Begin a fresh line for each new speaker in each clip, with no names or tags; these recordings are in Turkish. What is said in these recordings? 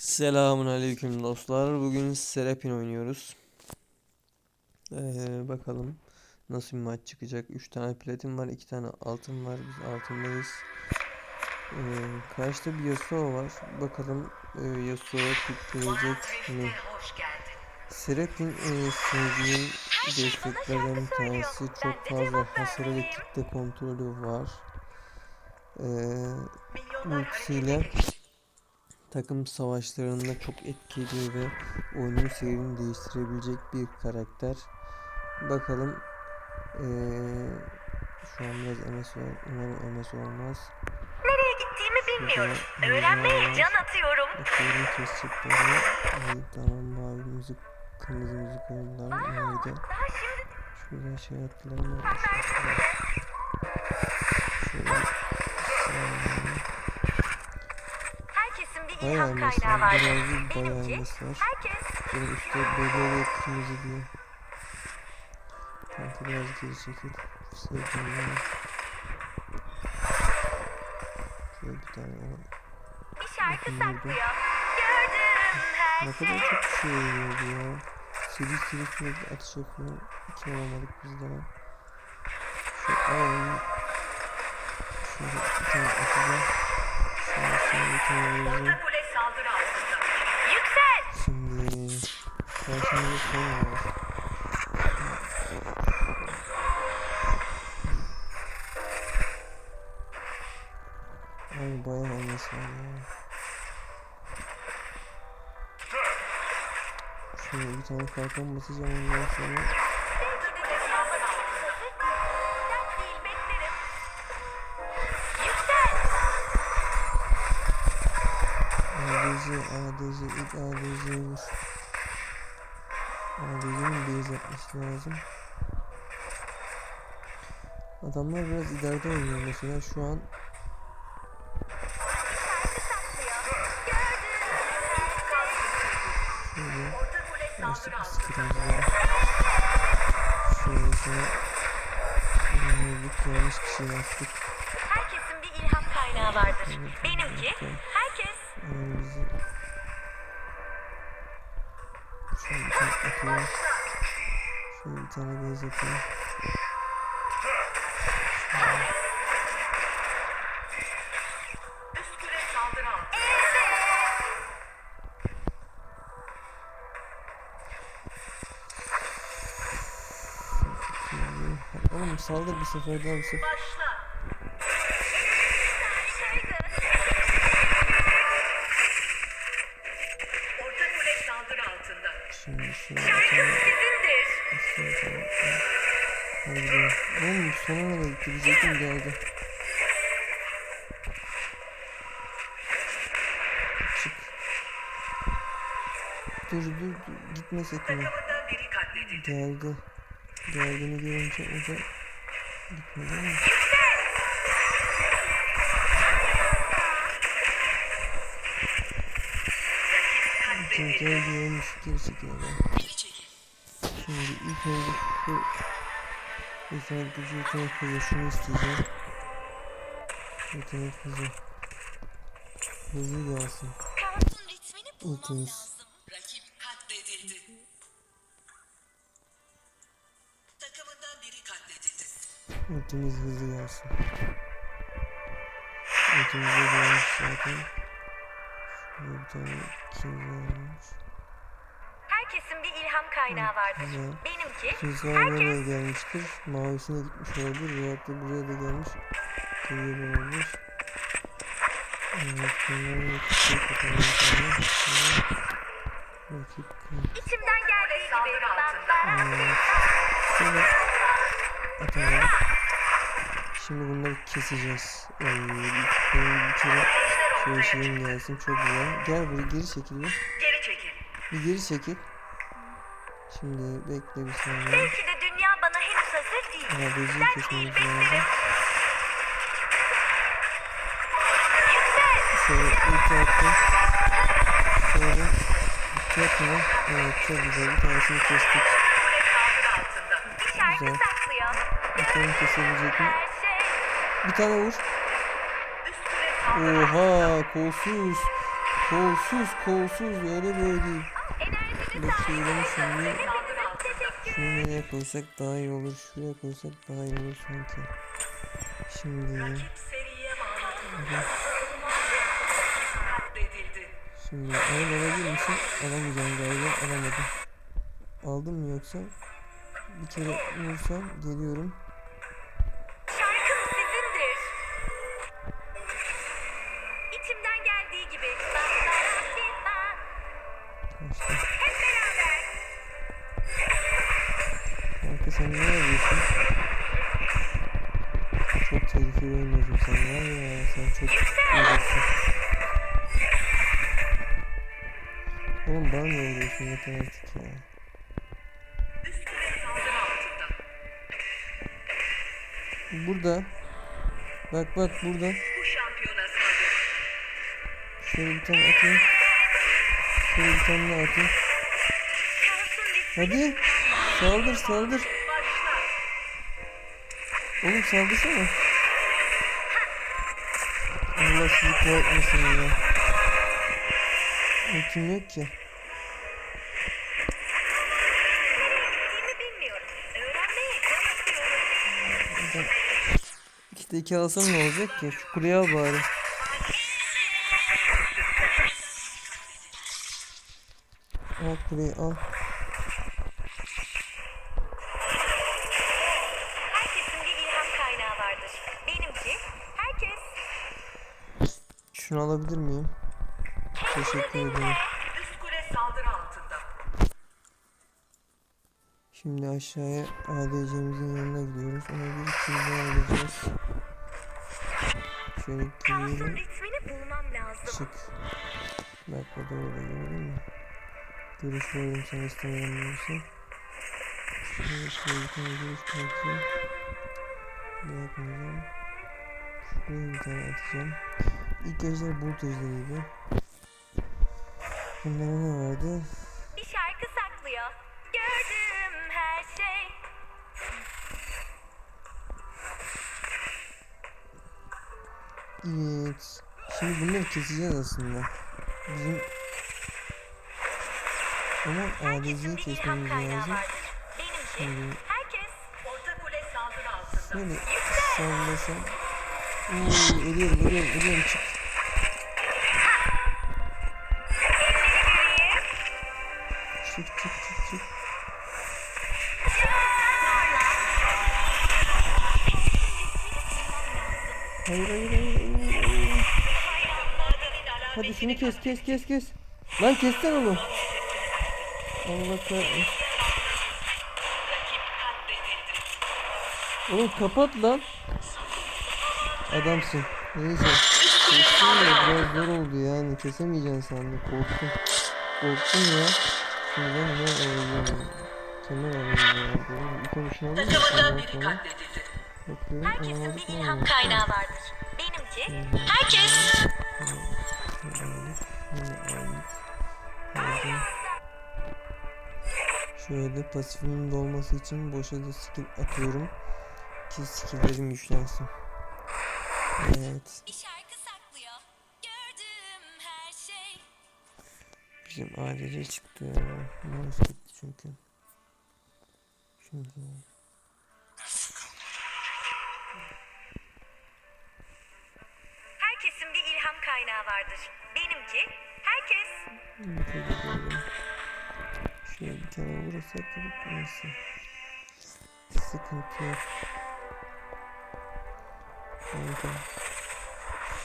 Selamun aleyküm dostlar. Bugün Serapin oynuyoruz. Ee, bakalım nasıl bir maç çıkacak. 3 tane platin var, 2 tane altın var. Biz altındayız. Ee, karşıda bir Yasuo var. Bakalım e, Yasuo kitleyecek mi? Serapin e, sevdiğim desteklerden bir tanesi. Çok fazla hasarı ve kitle kontrolü var. Ee, ultisiyle takım savaşlarında çok etkili ve oyunun seyrini değiştirebilecek bir karakter. Bakalım ee, şu an biraz MS var. Umarım MS olmaz.
Nereye gittiğimi bilmiyorum.
Şurada
Öğrenmeye can atıyorum.
Bakıyorum kesecekleri. İyi, tamam mavi müzik, kırmızı müzik koydular. Neydi?
Daha şimdi
Şurada şey attılar mı? Bayağı
kaynağı
var. Birazcık bayağı MS var. Benim üstte böyle ve kırmızı diyor. Kanka biraz geri çekil. Sevdim ya. Şöyle bir tane var.
bir şarkı saklıyor.
Ne
şey.
kadar çok şey oluyor ya. Seri seri sürekli atış yapıyor. İki olamadık biz daha. Şu alalım. Şöyle bir tane atacağım. Şöyle bir tane vereceğim. Karşımızda son var. Ay bayağı olması var ya. Şöyle bir tane kalkan basacağım ondan sonra. ADC, ADC, ilk ADC'ymiş. ADC'nin base yapması lazım. Adamlar biraz ileride oynuyor mesela şu an şöyle bir Şöyle Yönelik yanlış kişi yaptık
Herkesin bir ilham kaynağı vardır. Benimki herkes
atıyor Şöyle bir tane
altında.
Şimdi Oğlum saldır bir sefer daha bir sefer Dur dur dur gitme sakın
Takımından biri katledildi.
Geldi. Geldiğini görünce o da gitmedi ama. Şimdi geldi olmuş geri çekiyor ben. Şimdi ilk önce şu yetenek gücü yetenek hızı şunu isteyeceğim. Yetenek hızı. Hızlı gelsin. Ultimiz. Ultimiz hızlı gelsin. Ultimiz de gelmiş zaten. Şurada bir tane ikinci olmuş.
Herkesin bir ilham kaynağı vardır.
Güzel.
Benimki
Kimseler nereye gelmiştir? Mavisine gitmiş olabilir veyahut da buraya da gelmiş. Kıyıya da olabilir. Evet, bunların ikisi kapalı sana. Rakip kıyı.
içimden geldiği gibi.
Evet. Şöyle atalım. Şimdi bunları keseceğiz. Ee, benim bir kere şöyle şeyim gelsin çok güzel. Gel buraya geri çekil bir.
geri çekil.
Bir geri çekil. Şimdi bekle bir saniye.
Belki de dünya bana henüz hazır değil.
ABC'yi
Dert
kesmemiz lazım. Şöyle ulti attım. Şöyle ulti atma. Evet çok güzel. Bir tanesini kestik. Güzel. Bakalım kesebilecek mi? Bir tane vur. Oha kolsuz. Kolsuz kolsuz öyle böyle değil. Bakıyorum şimdi. Şunu nereye koysak daha iyi olur. Şuraya koysak daha iyi olur sanki. Şimdi şimdi oyun alabilir misin? Alamayacağım galiba. Alamadım. Aldım mı yoksa? Bir kere vursam geliyorum. Yeter artık ya. Burada. Bak bak burada. Şöyle bir tane atayım. Şöyle bir tane daha atayım. Hadi. Saldır saldır. Oğlum saldırsana. Allah sizi kahretmesin ya. Ultim yok ki.
Gittiğimi bilmiyorum. Öğrenmeye can atıyorum.
Buradan İşte iki alsam ne olacak ki? Şu kuleyi al bari. Al kuleyi al. Şunu alabilir miyim? Teşekkür ederim. Şimdi aşağıya ADC'mizin yanına gidiyoruz. Ona bir kimde alacağız. Şöyle
kaosun ritmini bulmam lazım.
Çık. Bak o da orada gördün mü? Görüş veririm sen istemeden olursa. Şöyle şöyle bir tane görüş bırakacağım. Bırakmayacağım. Şuraya bir tane atacağım. İlk ejder bulut ejderiydi. Bunlara ne vardı? Evet. Şimdi bunları keseceğiz aslında. Bizim ama ADC'yi kesmemiz lazım.
Benimki
Şimdi şöyle sallasam. Oo, ölüyorum ölüyorum ölüyorum. Çık şunu kes kes kes kes. Lan kessen onu. Allah kahretsin. Oğlum kapat lan. Adamsın. Neyse. Kestim ya biraz zor oldu yani. Kesemeyeceksin sandım. Korktum. Korktum ya. Şimdi ben ne arayacağım? Kemer şunu alayım mı?
Takımından biri katledildi.
bakıyorum.
Herkesin bir ilham kaynağı vardır. Benimki herkes
Aldık. Şunu aldık. Aldım. Şöyle pasifimin dolması için boşa da skill atıyorum. Ki skilllerim güçlensin. Evet. Bizim ADC çıktı. Mouse gitti çünkü. Şimdi.
Kaynağı vardır. Benimki herkes
Şöyle bir tane vurursak neyse. Sıkıntı yok. Kanka.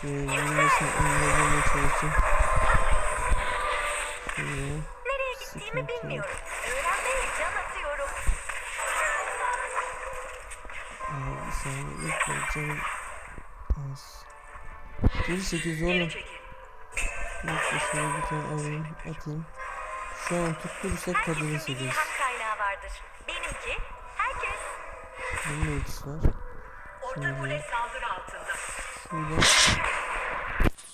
Şöyle vurmasını engellemeye çalışayım. Şöyle.
nereye gittiğimi bilmiyorum. Öğrenmeye can atıyorum.
Bir saniye. İlk canım az. Geri çekil zorla.
Geri çekil.
Neyse şöyle bir tane alayım atayım. Şu an tutturursak
Herkesin
kadını seviyoruz.
Benimki herkes
Bunun ultisi var.
Orta kule saldırı altında.
Şurada.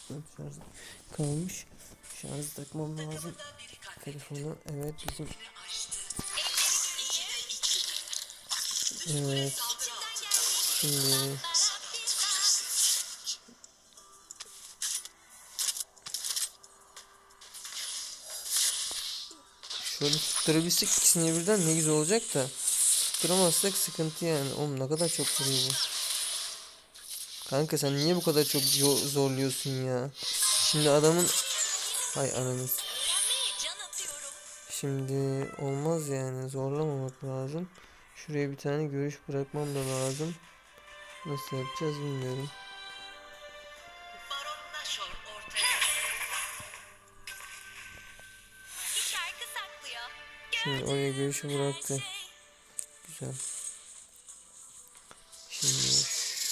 Şarj kalmış. Şarj takmam lazım. Telefonu evet bizim evet şimdi Şöyle tutturabilsek ikisini birden ne güzel olacak da. Tutturamazsak sıkıntı yani. Oğlum ne kadar çok vuruyor bu. Kanka sen niye bu kadar çok yo- zorluyorsun ya? Şimdi adamın... Hay ananı. s- Şimdi olmaz yani zorlamamak lazım. Şuraya bir tane görüş bırakmam da lazım. Nasıl yapacağız bilmiyorum. Şimdi oraya görüşü bıraktı. Güzel. Şimdi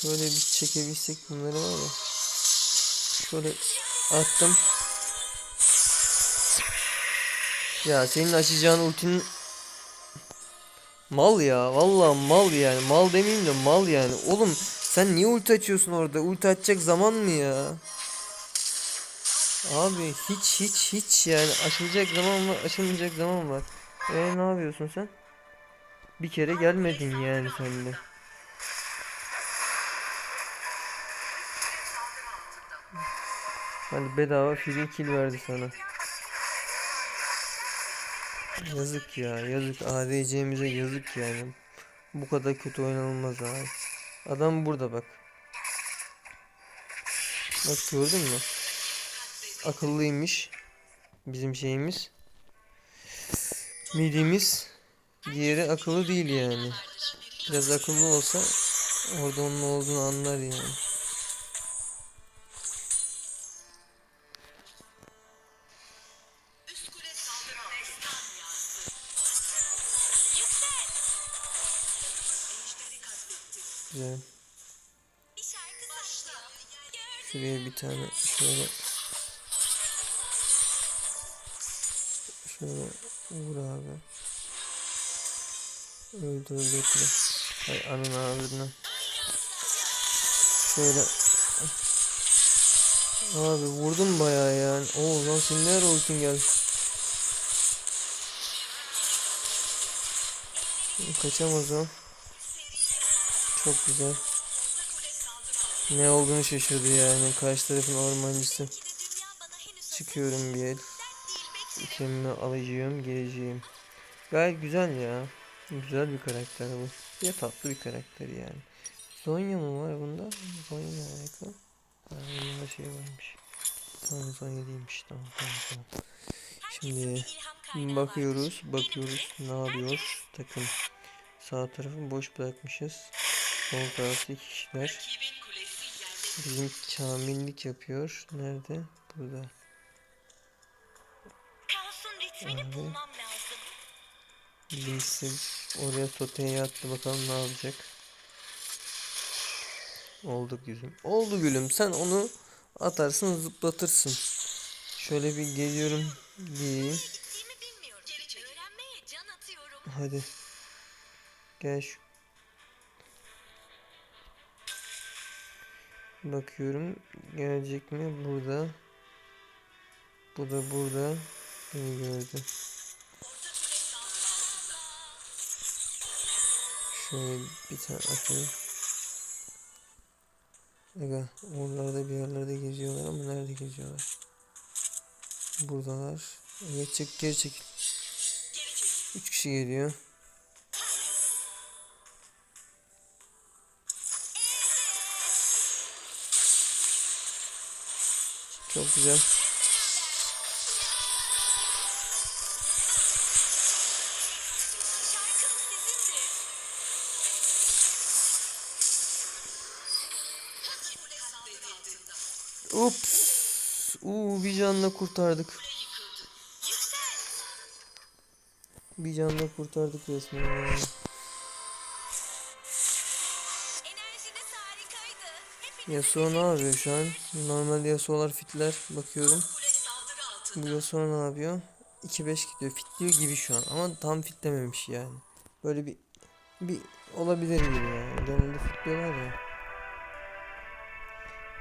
şöyle bir çekebilsek bunları var ya. Şöyle attım. Ya senin açacağın ultinin mal ya. Vallahi mal yani. Mal demeyeyim de mal yani. Oğlum sen niye ulti açıyorsun orada? Ulti açacak zaman mı ya? Abi hiç hiç hiç yani açılacak zaman var, açılmayacak zaman var. E ne yapıyorsun sen? Bir kere gelmedin yani sen de. Hani bedava free kill verdi sana. Yazık ya yazık ADC'mize yazık yani. Bu kadar kötü oynanılmaz abi. Adam burada bak. Bak gördün mü? Akıllıymış. Bizim şeyimiz. Midimiz. Diğeri akıllı değil yani. Biraz akıllı olsa orada onun olduğunu anlar yani. Güzel. Şuraya bir tane şöyle şöyle vur abi. Öldür öldür. Hay anın ağzına. Şöyle Abi vurdum bayağı yani. Oo lan senin ne ara ultin geldi. Kaçamaz o. Çok güzel. Ne olduğunu şaşırdı yani. Karşı tarafın ormancısı. Çıkıyorum bir el. İtemimi alacağım, geleceğim. Gayet güzel ya. Güzel bir karakter bu. Ya tatlı bir karakter yani. Zonya mı var bunda? Zonya ne alaka? Ha, bunda şey varmış. Tamam Zonya değilmiş. Tamam tamam tamam. Şimdi bakıyoruz, bakıyoruz. Ne yapıyor takım? Sağ tarafı boş bırakmışız. Sol tarafta iki kişiler. Bizim kamillik yapıyor. Nerede? Burada. Abi.
bulmam lazım.
Birisi oraya soteye attı bakalım ne yapacak. Oldu gülüm. Oldu gülüm. Sen onu atarsın zıplatırsın. Şöyle bir geliyorum diyeyim. Hadi. Gel şu. Bakıyorum. Gelecek mi? Burada. Bu da burada. Beni gördü. Şöyle bir tane atayım. Aga oralarda bir yerlerde geziyorlar ama nerede geziyorlar? Buradalar. Evet çek geri çekil. Üç kişi geliyor. Çok güzel. Ups. Uuu bir canla kurtardık. Bir canla kurtardık resmen. ya.
Enerjiniz harikaydı. Hepiniz
Yasuo ne yapıyor şu an? Normalde Yasuo'lar fitler. Bakıyorum. Bu Yasuo ne yapıyor? 2-5 gidiyor. Fitliyor gibi şu an. Ama tam fitlememiş yani. Böyle bir bir olabilir gibi yani. Genelde fitliyorlar ya.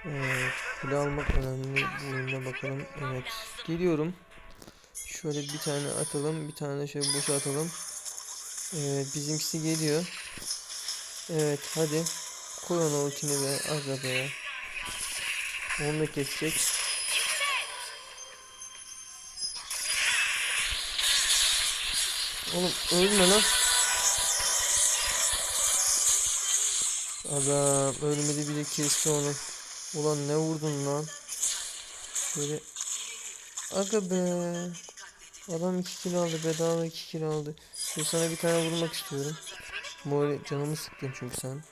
Evet. Kule almak önemli. Bu oyunda bakalım. Evet. Geliyorum. Şöyle bir tane atalım. Bir tane şöyle boşa atalım. Evet. Bizimkisi geliyor. Evet. Hadi. Koy ona ultini be. Az da be. Onu da kesecek. Oğlum ölme lan. Adam ölmedi bir de kesti onu. Ulan ne vurdun lan? Şöyle. Aga be. Adam 2 kill aldı bedava 2 kill aldı. Şimdi sana bir tane vurmak istiyorum. Böyle canımı sıktın çünkü sen.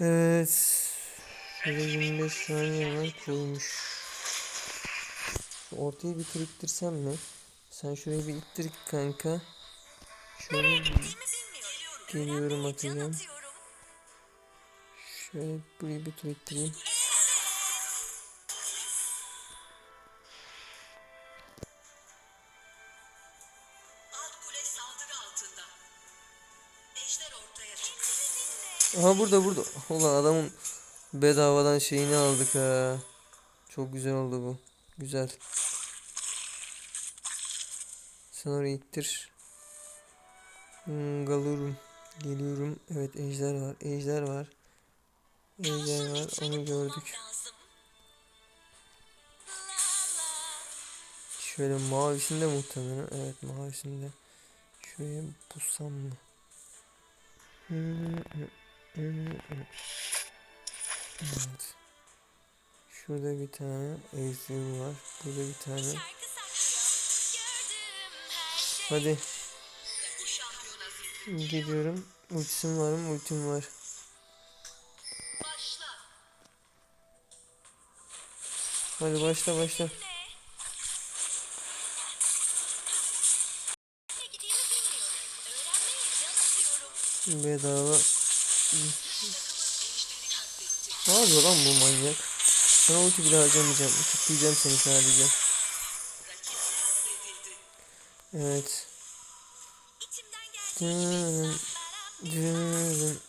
Evet. Şöyle 25 saniye var koymuş. Ortaya bir tur ittirsem mi? Sen şurayı bir ittir kanka. Şöyle geliyorum atacağım. Şöyle burayı bir tur
çıktı.
Aha burada burada. Ulan adamın bedavadan şeyini aldık ha. Çok güzel oldu bu. Güzel. Sen orayı ittir. Hmm, galurum. Geliyorum. Evet ejder var. Ejder var. Ejder var. Onu gördük. Şöyle mavisinde muhtemelen. Evet mavisinde. Şuraya pusam mı? Evet. Şurada bir tane ejder var. Burada bir tane.
Şey.
Hadi geliyorum. Ultisim var mı? Ultim var. Hadi başla başla. Bedava. Ne yapıyor lan bu manyak? Sana ulti bile harcamayacağım. Kitleyeceğim seni sadece. Evet. Dın, dın.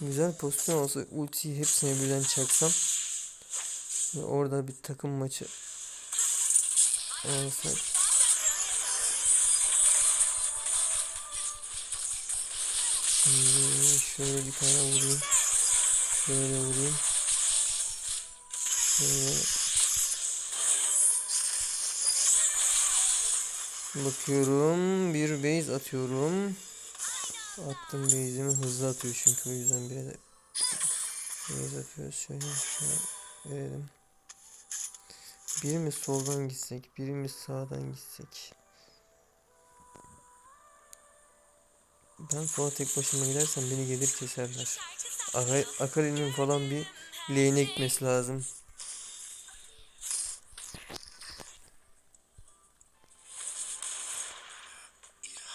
Güzel pozisyon olsa ultiyi hepsine birden çaksam ve orada bir takım maçı olsak. Şimdi şöyle bir tane vurayım. Şöyle vurayım. Şöyle. Bakıyorum. Bir base atıyorum. Attım base'imi hızlı atıyor çünkü o yüzden bir de base atıyoruz. Şöyle şöyle verelim. Birimiz soldan gitsek, birimiz sağdan gitsek. Ben sola tek başıma gidersem beni gelir keserler. Aka- Akali'nin falan bir lane'e gitmesi lazım.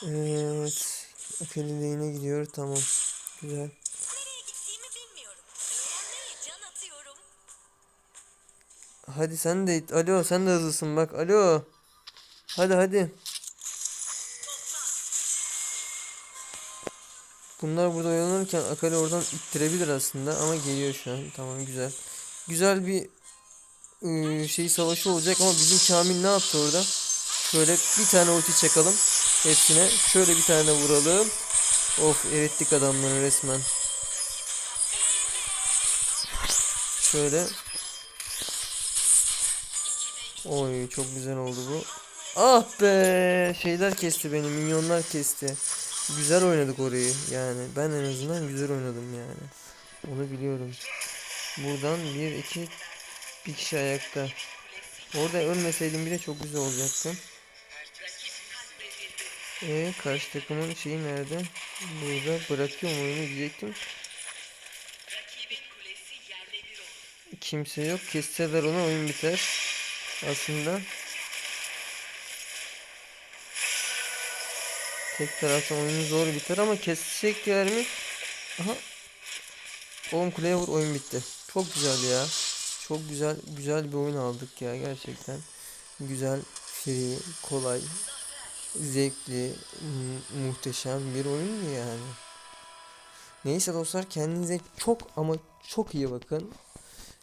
Evet. Akali lane'e gidiyor. Tamam. Güzel. Hadi sen de it. Alo sen de hızlısın bak. Alo. Hadi hadi. Bunlar burada oyalanırken Akali oradan ittirebilir aslında ama geliyor şu an. Tamam güzel. Güzel bir ıı, şey savaşı olacak ama bizim Kamil ne yaptı orada? Şöyle bir tane ulti çakalım hepsine. Şöyle bir tane vuralım. Of erittik adamları resmen. Şöyle. Oy çok güzel oldu bu. Ah be şeyler kesti beni minyonlar kesti. Güzel oynadık orayı yani ben en azından güzel oynadım yani. Onu biliyorum. Buradan bir iki bir kişi ayakta. Orada ölmeseydim bile çok güzel olacaktı.
Rakip katledildi.
E karşı takımın şeyi nerede? Burada bırakıyorum oyunu diyecektim. Kimse yok. Kesseler ona oyun biter. Aslında. Tek taraftan oyunu zor biter ama kesecekler mi? Aha. Oğlum kuleye vur oyun bitti. Çok güzel ya. Çok güzel güzel bir oyun aldık ya gerçekten. Güzel, free, kolay, zevkli, mu- muhteşem bir oyundu yani. Neyse dostlar kendinize çok ama çok iyi bakın.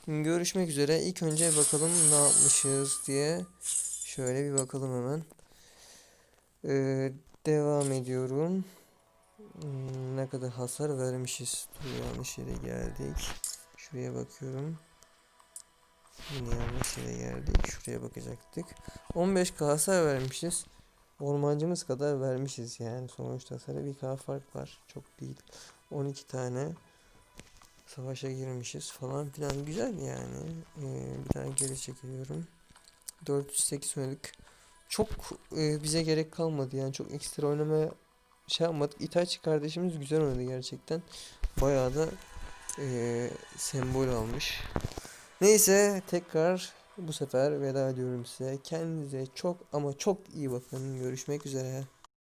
Görüşmek üzere. İlk önce bakalım ne yapmışız diye. Şöyle bir bakalım hemen. Ee, devam ediyorum. Hmm, ne kadar hasar vermişiz. Dur yanlış yere geldik. Şuraya bakıyorum. Yine yanlış yere geldik. Şuraya bakacaktık. 15k hasar vermişiz. Ormancımız kadar vermişiz yani sonuçta sarı bir k fark var. Çok değil. 12 tane savaşa girmişiz falan filan güzel yani. Ee, bir tane geri çekiliyorum. 408 oynadık. Çok e, bize gerek kalmadı yani çok ekstra oynamaya şey yapmadık. Itachi kardeşimiz güzel oynadı gerçekten. Bayağı da e, sembol almış. Neyse tekrar bu sefer veda ediyorum size. Kendinize çok ama çok iyi bakın. Görüşmek üzere.